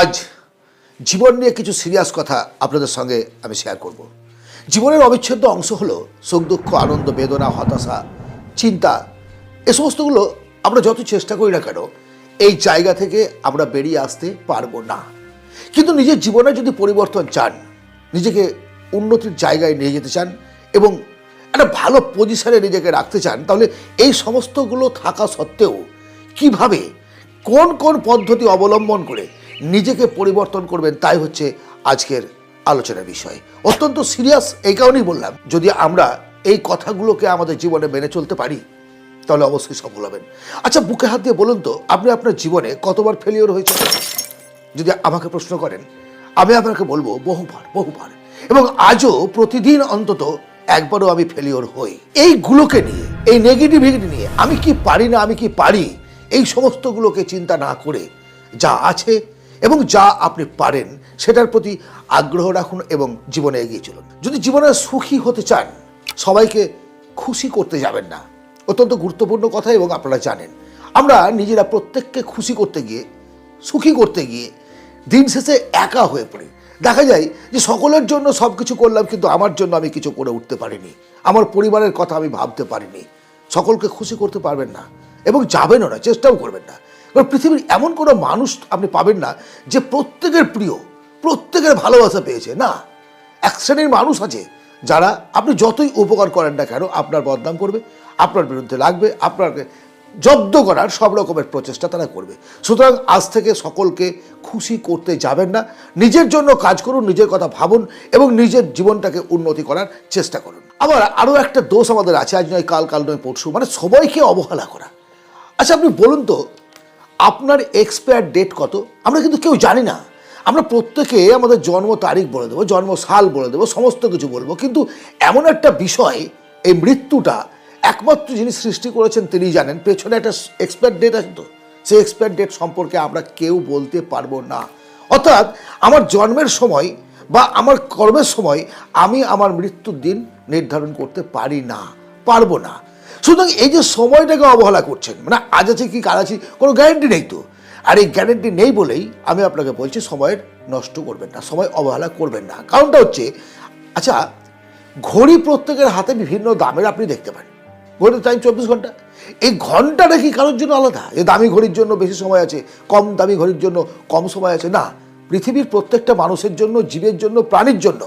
আজ জীবন নিয়ে কিছু সিরিয়াস কথা আপনাদের সঙ্গে আমি শেয়ার করব। জীবনের অবিচ্ছেদ্য অংশ হলো সুখ, দুঃখ, আনন্দ, বেদনা, হতাশা, চিন্তা। এ সমস্তগুলো আমরা যত চেষ্টা করি না কেন, এই জায়গা থেকে আমরা বেরিয়ে আসতে পারব না। কিন্তু নিজের জীবনে যদি পরিবর্তন চান, নিজেকে উন্নতির জায়গায় নিয়ে যেতে চান এবং একটা ভালো পজিশনে নিজেকে রাখতে চান, তাহলে এই সমস্তগুলো থাকা সত্ত্বেও কীভাবে, কোন কোন পদ্ধতি অবলম্বন করে নিজেকে পরিবর্তন করবেন, তাই হচ্ছে আজকের আলোচনার বিষয়। অত্যন্ত সিরিয়াস এই কারণেই বললাম, যদি আমরা এই কথাগুলোকে আমাদের জীবনে মেনে চলতে পারি, তাহলে অবশ্যই সফল হবেন। আচ্ছা বুকে হাত দিয়ে বলুন তো, আপনি আপনার জীবনে কতবার ফেলিওর হয়েছে যদি আমাকে প্রশ্ন করেন, আমি আপনাকে বলব, বহুবার বহুবার। এবং আজও প্রতিদিন অন্তত একবারও আমি ফেলিওর হই। এইগুলোকে নিয়ে, এই নেগেটিভিটি নিয়ে আমি কি পারি না, আমি কি পারি, এই সমস্তগুলোকে চিন্তা না করে যা আছে এবং যা আপনি পারেন, সেটার প্রতি আগ্রহ রাখুন এবং জীবনে এগিয়ে চলুন। যদি জীবনে সুখী হতে চান, সবাইকে খুশি করতে যাবেন না। অত্যন্ত গুরুত্বপূর্ণ কথা এবং আপনারা জানেন। আমরা নিজেরা প্রত্যেককে খুশি করতে গিয়ে, সুখী করতে গিয়ে দিন শেষে একা হয়ে পড়ি। দেখা যায় যে সকলের জন্য সব কিছু করলাম, কিন্তু আমার জন্য আমি কিছু করে উঠতে পারিনি। আমার পরিবারের কথা আমি ভাবতে পারিনি। সকলকে খুশি করতে পারবেন না এবং যাবেনও না, চেষ্টাও করবেন না। কারণ পৃথিবীর এমন কোনো মানুষ আপনি পাবেন না যে প্রত্যেকের প্রিয়, প্রত্যেকের ভালোবাসা পেয়েছে। না, এক শ্রেণির মানুষ আছে যারা আপনি যতই উপকার করেন না কেন আপনার বদনাম করবে, আপনার বিরুদ্ধে লাগবে, আপনাকে জব্দ করার সব রকমের প্রচেষ্টা তারা করবে। সুতরাং আজ থেকে সকলকে খুশি করতে যাবেন না। নিজের জন্য কাজ করুন, নিজের কথা ভাবুন এবং নিজের জীবনটাকে উন্নতি করার চেষ্টা করুন। আবার আরও একটা দোষ আমাদের আছে, আজ নয়, কাল কাল নয়, পরশু মানে সবাইকে অবহেলা করা। আচ্ছা আপনি বলুন তো আপনার এক্সপায়ার ডেট কত? আমরা কিন্তু কেউ জানি না। আমরা প্রত্যেকে আমাদের জন্ম তারিখ বলে দেবো জন্ম সাল বলে দেবো, সমস্ত কিছু বলব কিন্তু এমন একটা বিষয়, এই মৃত্যুটা, একমাত্র যিনি সৃষ্টি করেছেন তিনি জানেন, পেছনে একটা এক্সপায়ার ডেট আছে তো? সেই এক্সপায়ার ডেট সম্পর্কে আমরা কেউ বলতে পারব না। অর্থাৎ আমার জন্মের সময় বা আমার কর্মের সময় আমি আমার মৃত্যুর দিন নির্ধারণ করতে পারি না, পারব না। সুতরাং এই যে সময়টাকে অবহেলা করছেন মানে আজ আছে কি, কাল আছে, কোনো গ্যারেন্টি নেই তো। আর এই গ্যারেন্টি নেই বলেই আমি আপনাকে বলছি সময়ের নষ্ট করবেন না, সময় অবহেলা করবেন না। কারণটা হচ্ছে আচ্ছা ঘড়ি প্রত্যেকের হাতে বিভিন্ন দামের আপনি দেখতে পান ঘড়ির টাইম চব্বিশ ঘণ্টা। এই ঘন্টাটা কি কারোর জন্য আলাদা? যে দামি ঘড়ির জন্য বেশি সময় আছে, কম দামি ঘড়ির জন্য কম সময় আছে? না, পৃথিবীর প্রত্যেকটা মানুষের জন্য, জীবের জন্য, প্রাণীর জন্য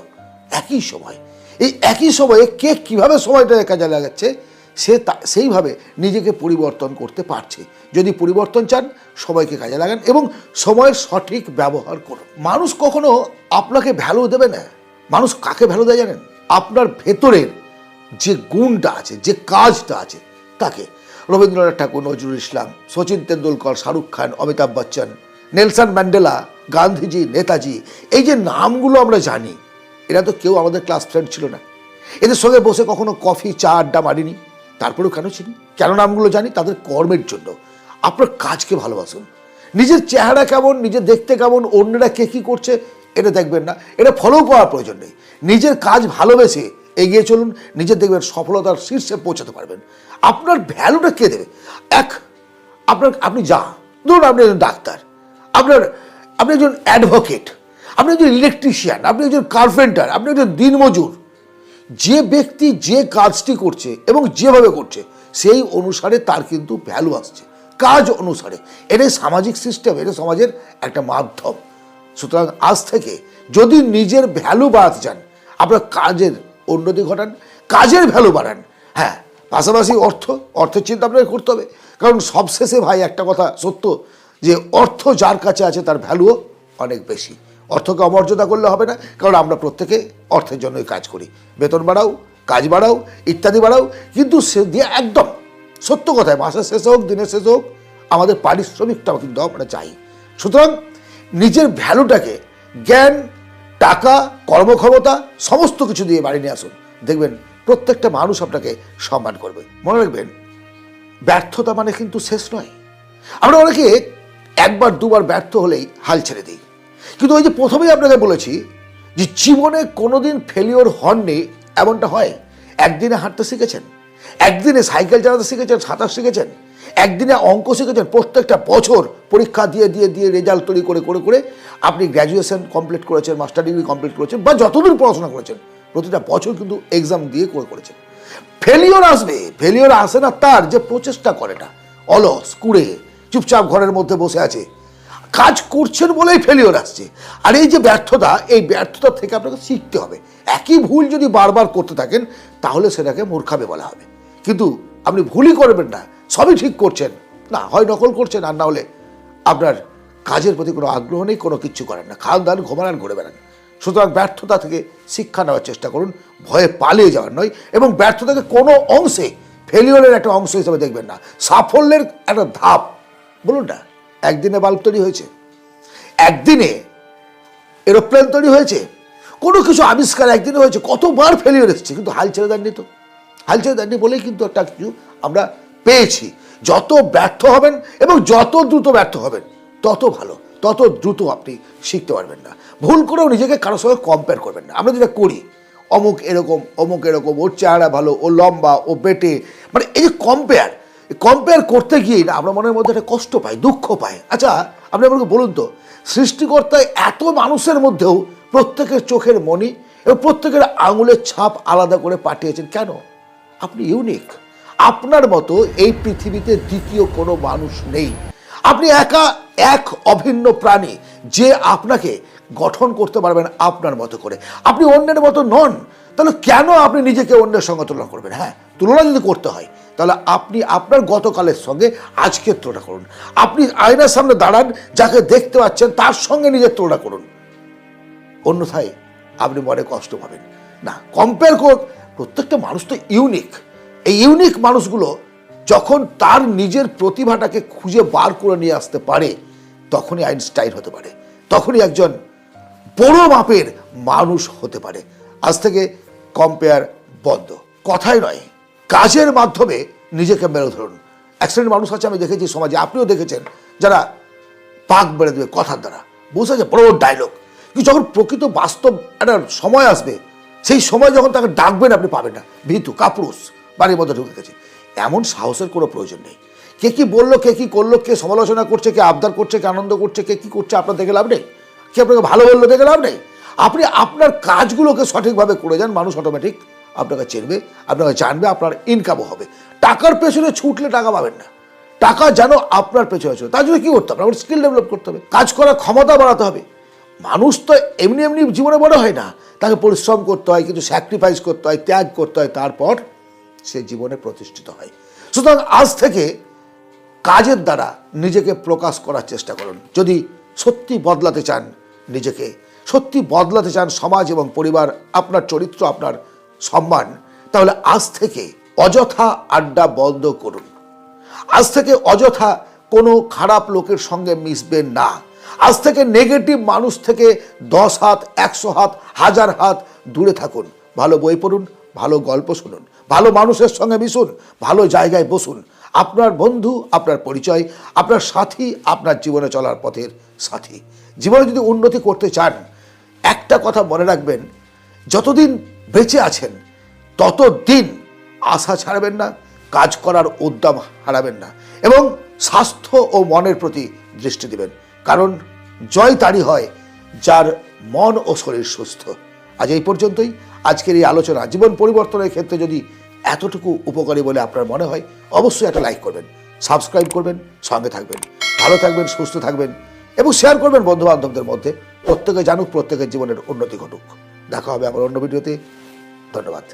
একই সময়। এই একই সময়ে কে কীভাবে সময়টা কাজে লাগাচ্ছে? সে তা- সেইভাবে নিজেকে পরিবর্তন করতে পারছে। যদি পরিবর্তন চান সময়কে কাজে লাগান এবং সময়ের সঠিক ব্যবহার করুন। মানুষ কখনো আপনাকে ভ্যালু দেবে না। মানুষ কাকে ভ্যালু দেয় জানেন? আপনার ভেতরের যে গুণটা আছে, যে কাজটা আছে, তাকে। রবীন্দ্রনাথ ঠাকুর, নজরুল ইসলাম, সচিন তেন্ডুলকর, শাহরুখ খান, অমিতাভ বচ্চন, নেলসন ম্যান্ডেলা, গান্ধীজি, নেতাজি, এই যে নামগুলো আমরা জানি, এরা তো কেউ আমাদের ক্লাস ফ্রেন্ড ছিল না। এদের সঙ্গে বসে কখনো কফি চা, আড্ডা মারিনি। তারপরেও কেন চিনি? কেন নামগুলো জানি? তাদের কর্মের জন্য। আপনার কাজকে ভালোবাসুন। নিজের চেহারা কেমন নিজের দেখতে কেমন, অন্যরা কে কী করছে, এটা দেখবেন না। এটা ফলো করার প্রয়োজন নেই। নিজের কাজ ভালোবেসে এগিয়ে চলুন নিজের দেখবেন সফলতার শীর্ষে পৌঁছাতে পারবেন। আপনার ভ্যালুটা কে দেবে? এক, আপনার, আপনি যা। ধরুন আপনি একজন ডাক্তার। আপনার, আপনি একজন অ্যাডভোকেট। আপনি একজন ইলেকট্রিশিয়ান। আপনি একজন কার্পেন্টার। আপনি একজন দিনমজুর। যে ব্যক্তি যে কাজটি করছে এবং যেভাবে করছে, সেই অনুসারে তার কিন্তু ভ্যালু আসছে। কাজ অনুসারে। এটাই সামাজিক সিস্টেম এটা সমাজের একটা মাধ্যম। সুতরাং আজ থেকে যদি নিজের ভ্যালু বাড়াতে চান, আপনার কাজের উন্নতি ঘটান, কাজের ভ্যালু বাড়ান। হ্যাঁ পাশাপাশি অর্থ, অর্থের চিন্তা আপনাকে করতে হবে। কারণ সবশেষে ভাই একটা কথা সত্য, যে অর্থ যার কাছে আছে তার ভ্যালুও অনেক বেশি। অর্থকে অমর্যাদা করলে হবে না, কারণ আমরা প্রত্যেকে অর্থের জন্যই কাজ করি। বেতন বাড়াও, কাজ বাড়াও, ইত্যাদি বাড়াও, কিন্তু সে দিয়ে একদম সত্য কথায় মাসের শেষে হোক দিনের শেষে হোক, আমাদের পারিশ্রমিকটাও কিন্তু আমরা চাই। সুতরাং নিজের ভ্যালুটাকে, জ্ঞান, টাকা, কর্মক্ষমতা, সমস্ত কিছু দিয়ে বাড়ি নিয়ে আসুন। দেখবেন প্রত্যেকটা মানুষ আপনাকে সম্মান করবে। মনে রাখবেন, ব্যর্থতা মানে কিন্তু শেষ নয়। আমরা অনেকে একবার, দুবার ব্যর্থ হলেই হাল ছেড়ে দিই। কিন্তু ওই যে প্রথমেই আপনাকে বলেছি যে জীবনে কোনোদিন ফেলিওর হননি, এমনটা হয়। একদিনে হাঁটতে শিখেছেন, একদিনে সাইকেল চালাতে শিখেছেন, সাঁতার শিখেছেন, একদিনে অঙ্ক শিখেছেন, প্রত্যেকটা বছর পরীক্ষা দিয়ে দিয়ে দিয়ে রেজাল্ট তৈরি করে করে করে আপনি গ্র্যাজুয়েশন কমপ্লিট করেছেন মাস্টার ডিগ্রি কমপ্লিট করেছেন বা যতদূর পড়াশোনা করেছেন, প্রতিটা বছর কিন্তু এক্সাম দিয়ে করে, করেছেন। ফেলিওর আসবে ফেলিওর আসে না তার, যে প্রচেষ্টা করে না। অলস, কুড়ে, চুপচাপ ঘরের মধ্যে বসে আছে। কাজ করছেন বলেই ফেলিওর আসছে। আর এই যে ব্যর্থতা, এই ব্যর্থতা থেকে আপনাকে শিখতে হবে। একই ভুল যদি বারবার করতে থাকেন, তাহলে সেটাকে মূর্খাবে বলা হবে। কিন্তু আপনি ভুলই করবেন না, সবই ঠিক করছেন। না, হয় নকল করছেন, আর না হলে আপনার কাজের প্রতি কোনো আগ্রহ নেই, কোনো কিচ্ছু করেন না। খান দান ঘুমান ঘুরে বেড়ান। সুতরাং ব্যর্থতা থেকে শিক্ষা নেওয়ার চেষ্টা করুন, ভয়ে পালিয়ে যাওয়ার নয়। এবং ব্যর্থতাকে কোনো অংশে ফেলিওরের একটা অংশ হিসেবে দেখবেন না। সাফল্যের একটা ধাপ। বলুন না। একদিনে বাল্ব তৈরি হয়েছে, একদিনে এরোপ্লেন তৈরি হয়েছে, কোনো কিছু আবিষ্কার একদিনে হয়েছে, কতবার ফেলিওর এসেছে, কিন্তু হাল ছেড়ে দেননি তো। হাল ছেড়ে দেননি বলেই কিন্তু একটা কিছু আমরা পেয়েছি। যত ব্যর্থ হবেন এবং যত দ্রুত ব্যর্থ হবেন, তত ভালো, তত দ্রুত আপনি শিখতে পারবেন না। ভুল করেও নিজেকে কারোর সঙ্গে কম্পেয়ার করবেন না। আমরা যেটা করি, অমুক এরকম অমুক এরকম, ওর চেহারা ভালো, ও লম্বা, ও বেটে মানে এই যে কম্পেয়ার কম্পেয়ার করতে গিয়ে না, আমরা মনের মধ্যে একটা কষ্ট পাই, দুঃখ পাই। আচ্ছা আপনি আমাকে বলুন তো, সৃষ্টিকর্তায় এত মানুষের মধ্যেও প্রত্যেকের চোখের মণি এবং প্রত্যেকের আঙুলের ছাপ আলাদা করে পাঠিয়েছেন কেন? আপনি ইউনিক আপনার মতো এই পৃথিবীতে দ্বিতীয় কোনো মানুষ নেই। আপনি একা এক অভিন্ন প্রাণী যে আপনাকে গঠন করতে পারবেন আপনার মতো করে। আপনি অন্যের মতো নন, তাহলে কেন আপনি নিজেকে অন্যের সঙ্গে তুলনা করবেন? হ্যাঁ তুলনা যদি করতে হয় তাহলে আপনি আপনার গতকালের সঙ্গে আজকের তুলনা করুন। আপনি আয়নার সামনে দাঁড়ান, যাকে দেখতে পাচ্ছেন, তার সঙ্গে নিজের তুলনা করুন। অন্যথায় আপনি মনে কষ্ট পাবেন। না কম্পেয়ার কর প্রত্যেকটা মানুষ তো ইউনিক এই ইউনিক মানুষগুলো যখন তার নিজের প্রতিভাটাকে খুঁজে বার করে নিয়ে আসতে পারে, তখনই আইনস্টাইন হতে পারে। তখনই একজন বড় মাপের মানুষ হতে পারে। আজ থেকে কম্পেয়ার বন্ধ। কথাই নয়। কাজের মাধ্যমে নিজেকে মেরে ধরুন। শ্রেণির মানুষ আছে, আমি দেখেছি সমাজে, আপনিও দেখেছেন, যারা পাক বেড়ে দেবে কথার দ্বারা। বুঝতে পারছে বড় ডায়লগ কিন্তু যখন প্রকৃত বাস্তব একটা সময় আসবে, সেই সময় যখন তাকে ডাকবেন, আপনি পাবেন না। ভীতু, কাপুরুষ, বাড়ির মধ্যে ঢুকে গেছে। এমন সাহসের কোনো প্রয়োজন নেই। কে কি বলল, কে কি করল, কে সমালোচনা করছে, কে আবদার করছে, কে আনন্দ করছে, কে কি করছে, আপনার দেখে লাভ নেই। কে আপনাকে ভালো বলল, দেখে লাভ নেই। আপনি আপনার কাজগুলোকে সঠিকভাবে করে যান, মানুষ অটোমেটিক আপনাকে চিনবে, আপনাকে জানবে, আপনার ইনকামও হবে। টাকার পেছনে ছুটলে টাকা পাবেন না। টাকা যেন আপনার পেছনে ছিল তার জন্য কী করতে হবে? আপনার স্কিল ডেভেলপ করতে হবে, কাজ করার ক্ষমতা বাড়াতে হবে। মানুষ তো এমনি এমনি জীবনে বড় হয় না। তাকে পরিশ্রম করতে হয়, কিছু স্যাক্রিফাইস করতে হয়, ত্যাগ করতে হয়, তারপর সে জীবনে প্রতিষ্ঠিত হয়। সুতরাং আজ থেকে কাজের দ্বারা নিজেকে প্রকাশ করার চেষ্টা করুন। যদি সত্যি বদলাতে চান নিজেকে, সত্যি বদলাতে চান সমাজ এবং পরিবার, আপনার চরিত্র, আপনার সম্মান, তাহলে আজ থেকে অযথা আড্ডা বন্ধ করুন। আজ থেকে অযথা কোনো খারাপ লোকের সঙ্গে মিশবেন না। আজ থেকে নেগেটিভ মানুষ থেকে দশ হাত, একশো হাত, হাজার হাত দূরে থাকুন। ভালো বই পড়ুন, ভালো গল্প শুনুন, ভালো মানুষের সঙ্গে মিশুন, ভালো জায়গায় বসুন। আপনার বন্ধু, আপনার পরিচয়, আপনার সাথী, আপনার জীবনে চলার পথের সাথী। জীবনে যদি উন্নতি করতে চান, একটা কথা মনে রাখবেন, যতদিন বেঁচে আছেন, ততদিন আশা ছাড়বেন না, কাজ করার উদ্যম হারাবেন না এবং স্বাস্থ্য ও মনের প্রতি দৃষ্টি দিবেন। কারণ জয় তারই হয় যার মন ও শরীর সুস্থ। আজ এই পর্যন্তই। আজকের এই আলোচনা জীবন পরিবর্তনের ক্ষেত্রে যদি এতটুকু উপকারী বলে আপনার মনে হয়, অবশ্যই একটা লাইক করবেন, সাবস্ক্রাইব করবেন, সঙ্গে থাকবেন। ভালো থাকবেন, সুস্থ থাকবেন এবং শেয়ার করবেন বন্ধু বান্ধবদের মধ্যে। প্রত্যেকে জানুক, প্রত্যেকের জীবনের উন্নতি ঘটুক। দেখা হবে আমার অন্য ভিডিওতে। ধন্যবাদ।